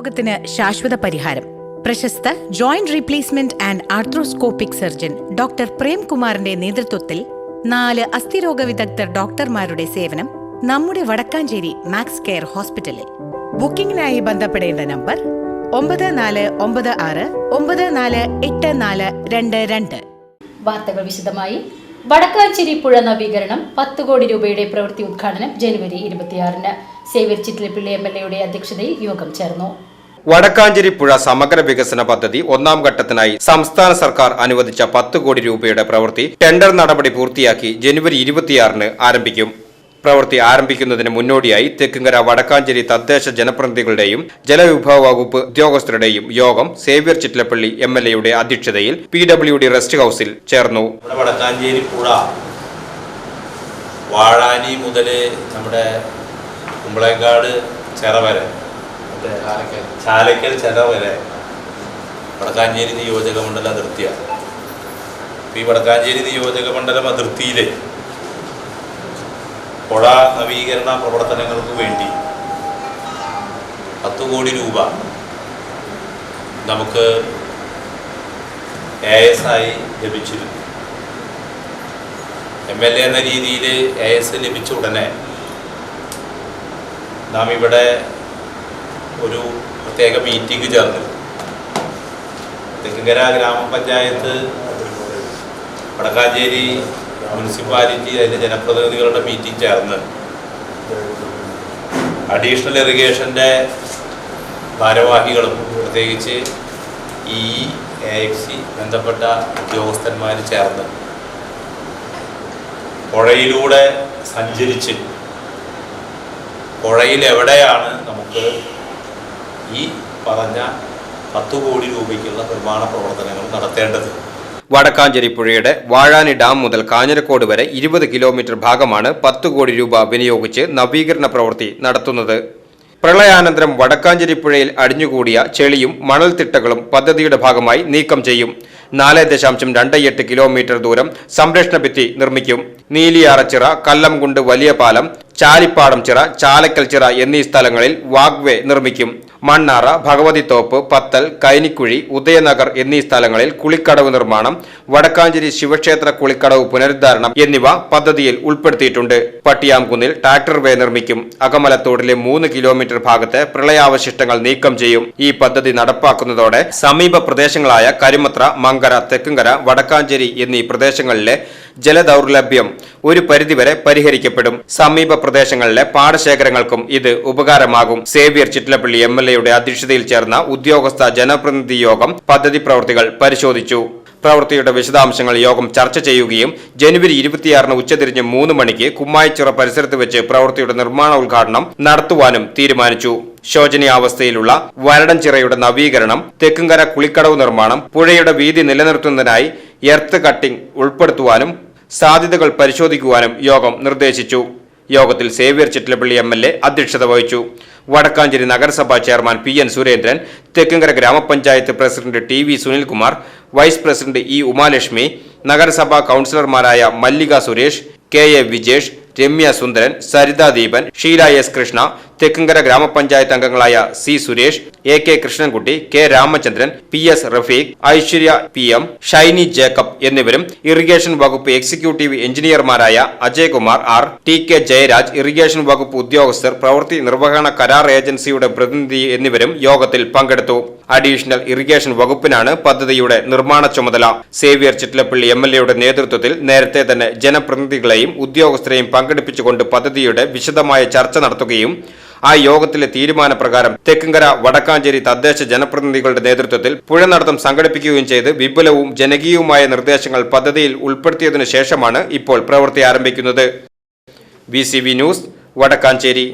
രോഗത്തിന് ശാശ്വത പരിഹാരം. പ്രശസ്ത joint replacement and arthroscopic surgeon doctor പ്രേംകുമാറിന്റെ നേതൃത്വത്തിൽ നാല് അസ്ഥിരോഗ വിദഗ്ധർ ഡോക്ടർമാരുടെ സേവനം നമ്മുടെ വടക്കാഞ്ചേരി മാക്സ് കെയർ ഹോസ്പിറ്റലിൽ. ബുക്കിംഗിനായി ബന്ധപ്പെടേണ്ട നമ്പർ ഒമ്പത് നാല് ഒമ്പത് ആറ് ഒമ്പത് നാല് എട്ട് നാല് രണ്ട് രണ്ട്. വാർത്തകൾ വിശദമായി. വടക്കാഞ്ചേരി പുഴ നവീകരണം പത്ത് കോടി രൂപയുടെ പ്രവൃത്തി ഉദ്ഘാടനം ജനുവരി ഇരുപത്തിയാറിന്. സേവ്യർ ചിറ്റിലപ്പിള്ളി എം എൽ എയുടെ അധ്യക്ഷതയിൽ യോഗം ചേർന്നു. വടക്കാഞ്ചേരി പുഴ സമഗ്ര വികസന പദ്ധതി ഒന്നാം ഘട്ടത്തിനായി സംസ്ഥാന സർക്കാർ അനുവദിച്ച പത്ത് കോടി രൂപയുടെ പ്രവൃത്തി ടെൻഡർ നടപടി പൂർത്തിയാക്കി ജനുവരി ഇരുപത്തിയാറിന് ആരംഭിക്കും. പ്രവൃത്തി ആരംഭിക്കുന്നതിന് മുന്നോടിയായി തെക്കുംകര വടക്കാഞ്ചേരി തദ്ദേശ ജനപ്രതിനിധികളുടെയും ജലവിഭവ വകുപ്പ് ഉദ്യോഗസ്ഥരുടെയും യോഗം സേവ്യർ ചിറ്റലപ്പള്ളി എം എൽ എയുടെ അധ്യക്ഷതയിൽ പി ഡബ്ല്യു ഡി റെസ്റ്റ് ഹൌസിൽ ചേർന്നു. വടക്കാഞ്ചേരി പുഴ വാഴാനി മുതൽ നമ്മുടെ കുമ്പളേക്കാട് ചിറ വരെ മറ്റേ ചാലക്കൽ. ചിറ വരെ. വടക്കാഞ്ചേരി നിയോജക മണ്ഡല അതിർത്തിയാണ് ഈ വടക്കാഞ്ചേരി നിയോജക മണ്ഡലം അതിർത്തിയിൽ പുഴ നവീകരണ പ്രവർത്തനങ്ങൾക്ക് വേണ്ടി പത്ത് കോടി രൂപ നമുക്ക് എ എസ് ആയി ലഭിച്ചിരുന്നു. എം എൽ എ എന്ന രീതിയിൽ എ എസ് ലഭിച്ച ഉടനെ നാം ഇവിടെ ഒരു പ്രത്യേക മീറ്റിംഗ് ചേർന്നു. തെക്കുംകര ഗ്രാമപഞ്ചായത്ത് വടക്കാഞ്ചേരി മുനിസിപ്പാലിറ്റി അതിന്റെ ജനപ്രതിനിധികളുടെ മീറ്റിംഗ് ചേർന്ന്. അഡീഷണൽ ഇറിഗേഷന്റെ ഭാരവാഹികളും പ്രത്യേകിച്ച് ഈ എ സി ബന്ധപ്പെട്ട ഉദ്യോഗസ്ഥന്മാർ ചേർന്ന്. പുഴയിലൂടെ സഞ്ചരിച്ച്. പുഴയിൽ എവിടെയാണ് നമുക്ക് ഈ പറഞ്ഞ പത്തു കോടി രൂപയ്ക്കുള്ള നിർമ്മാണ പ്രവർത്തനങ്ങൾ നടത്തേണ്ടത്. വടക്കാഞ്ചേരി പുഴയുടെ വാഴാനി ഡാം മുതൽ കാഞ്ഞിരക്കോട് വരെ ഇരുപത് കിലോമീറ്റർ ഭാഗമാണ് പത്ത് കോടി രൂപ വിനിയോഗിച്ച് നവീകരണ പ്രവൃത്തി നടത്തുന്നത്. പ്രളയാനന്തരം വടക്കാഞ്ചേരി പുഴയിൽ അടിഞ്ഞുകൂടിയ ചെളിയും മണൽത്തിട്ടകളും പദ്ധതിയുടെ ഭാഗമായി നീക്കം ചെയ്യും. നാല് ദശാംശം രണ്ട് എട്ട് കിലോമീറ്റർ ദൂരം സംരക്ഷണ ഭിത്തി നിർമ്മിക്കും. നീലിയാറച്ചിറ കല്ലംകുണ്ട് വലിയ പാലം ചാലിപ്പാടം ചിറ ചാലക്കൽ ചിറ എന്നീ സ്ഥലങ്ങളിൽ വാഗ്വേ നിർമ്മിക്കും. മണ്ണാറ ഭഗവതി തോപ്പ് പത്തൽ കൈനിക്കുഴി ഉദയനഗർ എന്നീ സ്ഥലങ്ങളിൽ കുളിക്കടവ് നിർമ്മാണം വടക്കാഞ്ചേരി ശിവക്ഷേത്ര കുളിക്കടവ് പുനരുദ്ധാരണം എന്നിവ പദ്ധതിയിൽ ഉൾപ്പെടുത്തിയിട്ടുണ്ട്. പട്ടിയാംകുന്നിൽ ട്രാക്ടർ വേ നിർമ്മിക്കും. അകമലത്തോടിലെ മൂന്ന് കിലോമീറ്റർ ഭാഗത്ത് പ്രളയാവശിഷ്ടങ്ങൾ നീക്കം ചെയ്യും. ഈ പദ്ധതി നടപ്പാക്കുന്നതോടെ സമീപ പ്രദേശങ്ങളായ കരിമത്ര മങ്കര തെക്കുംകര വടക്കാഞ്ചേരി എന്നീ പ്രദേശങ്ങളിലെ ജലദൗർലഭ്യം ഒരു പരിധിവരെ പരിഹരിക്കപ്പെടും. സമീപ പ്രദേശങ്ങളിലെ പാടശേഖരങ്ങൾക്കും ഇത് ഉപകാരമാകും. സേവ്യർ ചിറ്റലപ്പള്ളി എം അധ്യക്ഷതയിൽ ചേർന്ന ഉദ്യോഗസ്ഥ ജനപ്രതിനിധി യോഗം പദ്ധതി പ്രവൃത്തികൾ പരിശോധിച്ചു. പ്രവൃത്തിയുടെ വിശദാംശങ്ങൾ യോഗം ചർച്ച ചെയ്യുകയും ജനുവരി ഇരുപത്തിയാറിന് ഉച്ചതിരിഞ്ഞ് മൂന്ന് മണിക്ക് കുമ്മായിച്ചിറ പരിസരത്ത് വെച്ച് പ്രവൃത്തിയുടെ നിർമ്മാണ ഉദ്ഘാടനം നടത്തുവാനും തീരുമാനിച്ചു. ശോചനീയാവസ്ഥയിലുള്ള വരടൻചിറയുടെ നവീകരണം തെക്കുംകര കുളിക്കടവ് നിർമ്മാണം പുഴയുടെ വീതി നിലനിർത്തുന്നതിനായി എർത്ത് കട്ടിംഗ് ഉൾപ്പെടുത്തുവാനും സാധ്യതകൾ പരിശോധിക്കുവാനും യോഗം നിർദ്ദേശിച്ചു. യോഗത്തിൽ Xavier Chittilappilly M L A അധ്യക്ഷത വഹിച്ചു. വടക്കാഞ്ചേരി നഗരസഭാ chairman P N Surendran Thekkumkara grama panchayat president T V Sunilkumar vice president E Umalakshmi നഗരസഭാ കൗൺസിലർമാരായ Mallika Suresh K A Vijesh Ramya Sundaran Saritha Deepan Sheela S Krishna Thekkumkara grama panchayat അംഗങ്ങളായ C Suresh A K Krishnankutty K Ramachandran P S Rafeeq Aishwarya P M Shiny Jacob എന്നിവരും irrigation വകുപ്പ് executive എഞ്ചിനീയർമാരായ Ajaykumar R T K Jayaraj irrigation വകുപ്പ് ഉദ്യോഗസ്ഥർ പ്രവൃത്തി നിർവഹണ കരാർ ഏജൻസിയുടെ പ്രതിനിധി എന്നിവരും യോഗത്തിൽ പങ്കെടുത്തു. അഡീഷണൽ ഇറിഗേഷൻ വകുപ്പിനാണ് പദ്ധതിയുടെ നിർമ്മാണ ചുമതല. സേവ്യർ ചിറ്റലപ്പള്ളി എം നേതൃത്വത്തിൽ നേരത്തെ തന്നെ ജനപ്രതിനിധികളെയും ഉദ്യോഗസ്ഥരെയും പങ്കെടുപ്പിച്ചുകൊണ്ട് പദ്ധതിയുടെ വിശദമായ ചർച്ച നടത്തുകയും ആ യോഗത്തിലെ തീരുമാനപ്രകാരം തെക്കുംകര വടക്കാഞ്ചേരി തദ്ദേശ ജനപ്രതിനിധികളുടെ നേതൃത്വത്തിൽ പുഴ നടത്തം സംഘടിപ്പിക്കുകയും ചെയ്ത് വിപുലവും ജനകീയവുമായ നിർദ്ദേശങ്ങൾ പദ്ധതിയിൽ ഉൾപ്പെടുത്തിയതിനു ശേഷമാണ് ഇപ്പോൾ പ്രവൃത്തി ആരംഭിക്കുന്നത്. V news Vadakkanchery.